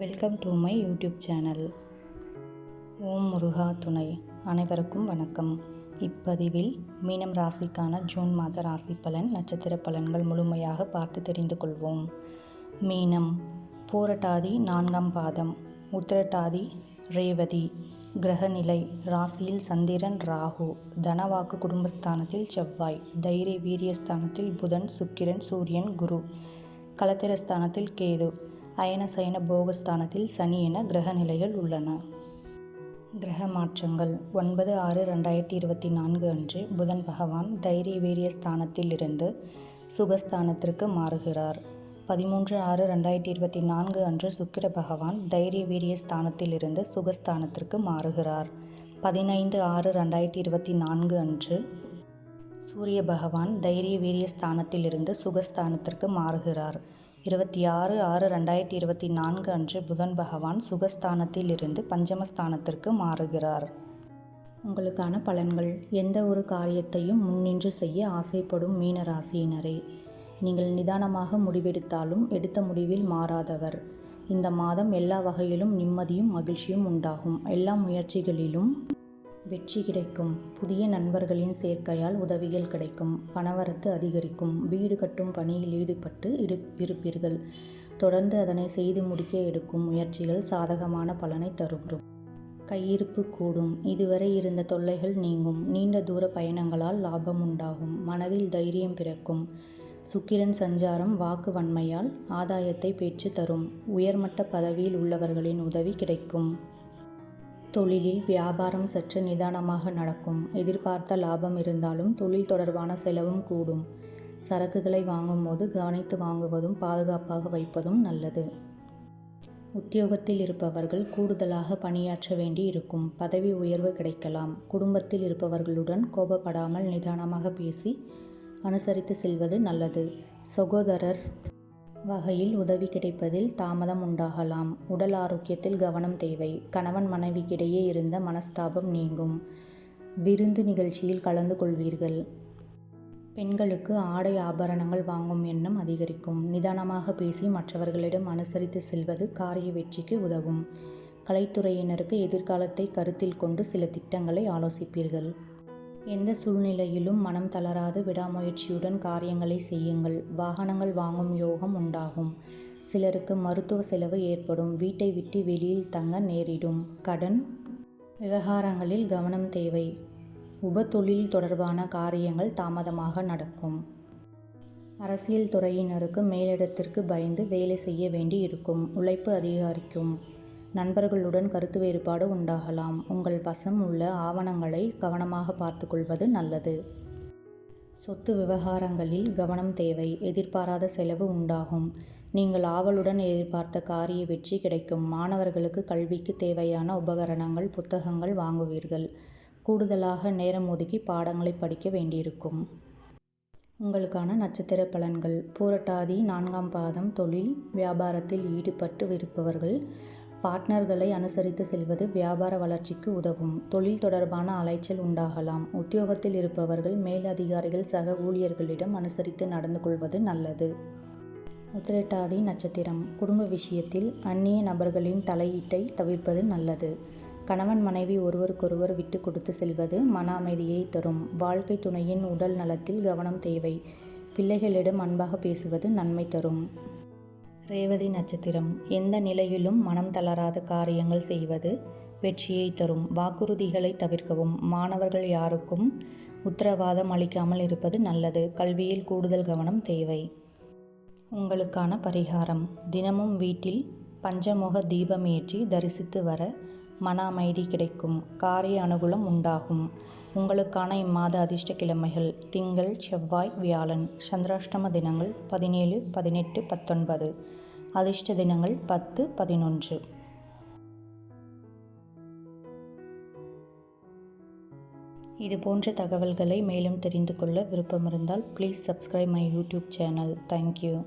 Welcome to my YouTube channel ஓம் முருகா துணை. அனைவருக்கும் வணக்கம். இப்பதிவில் மீனம் ராசிக்கான ஜூன் மாத ராசி பலன் நட்சத்திர பலன்கள் முழுமையாக பார்த்து தெரிந்து கொள்வோம். மீனம் பூரட்டாதி நான்காம் பாதம் உத்திரட்டாதி ரேவதி கிரகநிலை ராசியில் சந்திரன் ராகு தனவாக்கு குடும்பஸ்தானத்தில் செவ்வாய் தைரிய வீரியஸ்தானத்தில் புதன் சுக்கிரன் சூரியன் குரு கலத்திரஸ்தானத்தில் கேது அயன சயன போகஸ்தானத்தில் சனி என கிரக நிலைகள் உள்ளன. கிரக மாற்றங்கள். ஒன்பது ஆறு ரெண்டாயிரத்தி இருபத்தி நான்கு அன்று புதன் பகவான் தைரிய வீரிய ஸ்தானத்தில் இருந்து சுகஸ்தானத்திற்கு மாறுகிறார். பதிமூன்று ஆறு ரெண்டாயிரத்தி இருபத்தி நான்கு அன்று சுக்கிர பகவான் தைரிய வீரிய ஸ்தானத்தில் இருந்து சுகஸ்தானத்திற்கு மாறுகிறார். பதினைந்து ஆறு ரெண்டாயிரத்தி இருபத்தி நான்கு அன்று சூரிய பகவான் தைரிய வீரிய ஸ்தானத்திலிருந்து சுகஸ்தானத்திற்கு மாறுகிறார். இருபத்தி ஆறு ஆறு ரெண்டாயிரத்தி இருபத்தி நான்கு அன்று புதன் பகவான் சுகஸ்தானத்தில் இருந்து பஞ்சமஸ்தானத்திற்கு மாறுகிறார். உங்களுக்கான பலன்கள் எந்த ஒரு காரியத்தையும் முன்னின்று செய்ய ஆசைப்படும் மீன ராசியினரே நீங்கள் நிதானமாக முடிவெடுத்தாலும் எடுத்த முடிவில் மாறாதவர். இந்த மாதம் எல்லா வகையிலும் நிம்மதியும் மகிழ்ச்சியும் உண்டாகும். எல்லா முயற்சிகளிலும் வெற்றி கிடைக்கும். புதிய நண்பர்களின் சேர்க்கையால் உதவிகள் கிடைக்கும். பணவரத்து அதிகரிக்கும். வீடு கட்டும் பணியில் ஈடுபட்டு இடு இருப்பீர்கள். தொடர்ந்து அதனை செய்து முடிக்க எடுக்கும் முயற்சிகள் சாதகமான பலனை தரும். கையிருப்பு கூடும். இதுவரை இருந்த தொல்லைகள் நீங்கும். நீண்ட தூர பயணங்களால் லாபம் உண்டாகும். மனதில் தைரியம் பிறக்கும். சுக்கிரன் சஞ்சாரம் வாக்கு வன்மையால் ஆதாயத்தை பெற்று தரும். உயர்மட்ட பதவியில் உள்ளவர்களின் உதவி கிடைக்கும். தொழிலில் வியாபாரம் சற்று நிதானமாக நடக்கும். எதிர்பார்த்த லாபம் இருந்தாலும் தொழில் தொடர்பான செலவும் கூடும். சரக்குகளை வாங்கும்போது கவனித்து வாங்குவதும் பாதுகாப்பாக வைப்பதும் நல்லது. உத்தியோகத்தில் இருப்பவர்கள் கூடுதலாக பணியாற்ற வேண்டி இருக்கும். பதவி உயர்வு கிடைக்கலாம். குடும்பத்தில் இருப்பவர்களுடன் கோபப்படாமல் நிதானமாக பேசி அனுசரித்து செல்வது நல்லது. சகோதரர் வகையில் உதவி கிடைப்பதில் தாமதம் உண்டாகலாம். உடல் ஆரோக்கியத்தில் கவனம் தேவை. கணவன் மனைவிக்கிடையே இருந்த மனஸ்தாபம் நீங்கும். விருந்து நிகழ்ச்சியில் கலந்து கொள்வீர்கள். பெண்களுக்கு ஆடை ஆபரணங்கள் வாங்கும் எண்ணம் அதிகரிக்கும். நிதானமாக பேசி மற்றவர்களிடம் அனுசரித்து செல்வது காரிய வெற்றிக்கு உதவும். கலைத்துறையினருக்கு எதிர்காலத்தை கருத்தில் கொண்டு சில திட்டங்களை ஆலோசிப்பீர்கள். எந்த சூழ்நிலையிலும் மனம் தளராது விடாமுயற்சியுடன் காரியங்களை செய்யுங்கள். வாகனங்கள் வாங்கும் யோகம் உண்டாகும். சிலருக்கு மருத்துவ செலவு ஏற்படும். வீட்டை விட்டு வெளியில் தங்க நேரிடும். கடன் விவகாரங்களில் கவனம் தேவை. உப தொழில் தொடர்பான காரியங்கள் தாமதமாக நடக்கும். அரசியல் துறையினருக்கு மேலிடத்திற்கு பயந்து வேலை செய்ய வேண்டி இருக்கும் உழைப்பு அதிகரிக்கும். நண்பர்களுடன் கருத்து வேறுபாடு உண்டாகலாம். உங்கள் வசம் உள்ள ஆவணங்களை கவனமாக பார்த்துக்கொள்வது நல்லது. சொத்து விவகாரங்களில் கவனம் தேவை. எதிர்பாராத செலவு உண்டாகும். நீங்கள் ஆவலுடன் எதிர்பார்த்த காரிய வெற்றி கிடைக்கும். மாணவர்களுக்கு கல்விக்கு தேவையான உபகரணங்கள் புத்தகங்கள் வாங்குவீர்கள். கூடுதலாக நேரம் ஒதுக்கி பாடங்களை படிக்க வேண்டியிருக்கும். உங்களுக்கான நட்சத்திர பலன்கள். பூரட்டாதி நான்காம் பாதம் தொழில் வியாபாரத்தில் ஈடுபட்டு இருப்பவர்கள் பார்ட்னர்களை அனுசரித்து செல்வது வியாபார வளர்ச்சிக்கு உதவும். தொழில் தொடர்பான அலைச்சல் உண்டாகலாம். உத்தியோகத்தில் இருப்பவர்கள் மேலதிகாரிகள் சக ஊழியர்களிடம் அனுசரித்து நடந்து கொள்வது நல்லது. உத்திரட்டாதி நட்சத்திரம். குடும்ப விஷயத்தில் அந்நிய நபர்களின் தலையீட்டை தவிர்ப்பது நல்லது. கணவன் மனைவி ஒருவருக்கொருவர் விட்டு கொடுத்து செல்வது மன அமைதியை தரும். வாழ்க்கை துணையின் உடல் நலத்தில் கவனம் தேவை. பிள்ளைகளிடம் அன்பாக பேசுவது நன்மை தரும். ரேவதி நட்சத்திரம் எந்த நிலையிலும் மனம் தளராத காரியங்கள் செய்வது வெற்றியை தரும். வாக்குறுதிகளை தவிர்க்கவும். மாணவர்கள் யாருக்கும் உத்தரவாதம் அளிக்காமல் இருப்பது நல்லது. கல்வியில் கூடுதல் கவனம் தேவை. உங்களுக்கான பரிகாரம். தினமும் வீட்டில் பஞ்சமுக தீபம் ஏற்றி தரிசித்து வர மன அமைதி கிடைக்கும். காரிய அனுகூலம் உண்டாகும். உங்களுக்கான இம்மாத அதிர்ஷ்ட கிழமைகள் திங்கள் செவ்வாய் வியாழன் சந்திராஷ்டம தினங்கள் பதினேழு பதினெட்டு பத்தொன்பது. அதிர்ஷ்ட தினங்கள் பத்து பதினொன்று. இது போன்ற தகவல்களை மேலும் தெரிந்து கொள்ள விருப்பம் இருந்தால் please subscribe my YouTube channel thank you